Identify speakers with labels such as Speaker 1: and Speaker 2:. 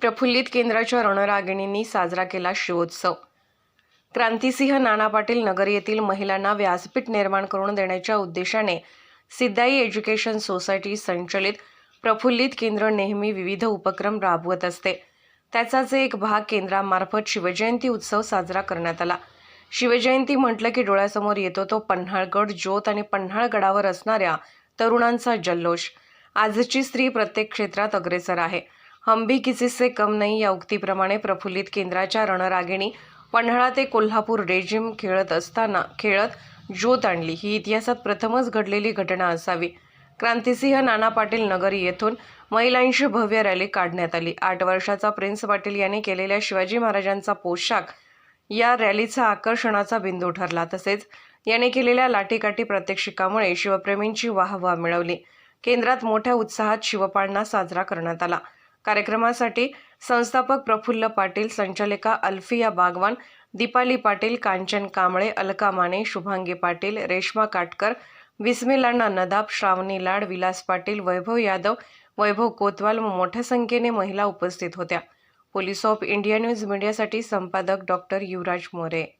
Speaker 1: प्रफुल्लित केंद्राच्या रणरागिणींनी साजरा केला शिवोत्सव. क्रांतिसिंह नाना पाटील नगर येथील महिलांना व्यासपीठ निर्माण करून देण्याच्या उद्देशाने सिद्धाई एज्युकेशन सोसायटी संचलित प्रफुल्लित केंद्र नेहमी विविध उपक्रम राबवत असते. त्याचाच एक भाग केंद्रामार्फत शिवजयंती उत्सव साजरा करण्यात आला. शिवजयंती म्हटलं की डोळ्यासमोर येतो तो पन्हाळगड ज्योत आणि पन्हाळगडावर असणाऱ्या तरुणांचा जल्लोष. आजची स्त्री प्रत्येक क्षेत्रात अग्रेसर आहे. हम भी कम नाही या उक्तीप्रमाणे प्रफुल्लित केंद्राच्या रणरागिणी पन्हाळा ते कोल्हापूर रेजिम खेळत असताना खेळत ज्योत आणली. ही इतिहासात प्रथमच घडलेली घटना असावी. क्रांतिसिंह नाना पाटील नगर येथून महिलांशी भव्य रॅली काढण्यात आली. आठ वर्षाचा प्रिन्स पाटील यांनी केलेल्या शिवाजी महाराजांचा पोशाख या रॅलीचा आकर्षणाचा बिंदू ठरला. तसेच याने केलेल्या लाठीकाठी प्रात्यक्षिकामुळे शिवप्रेमींची वाहवा मिळवली. केंद्रात मोठ्या उत्साहात शिवपाळणा साजरा करण्यात आला. कार्यक्रमासाठी संस्थापक प्रफुल्ल पाटील संचालिका अल्फिया बागवान दीपाली पाटील कांचन कांबळे अलका माने शुभांगी पाटील रेश्मा काटकर विस्मिलांना नदाब श्रावणी लाड विलास पाटील वैभव यादव वैभव कोतवाल व मोठ्या संख्येने महिला उपस्थित होत्या. पोलीस ऑफ इंडिया न्यूज मीडियासाठी संपादक डॉक्टर युवराज मोरे.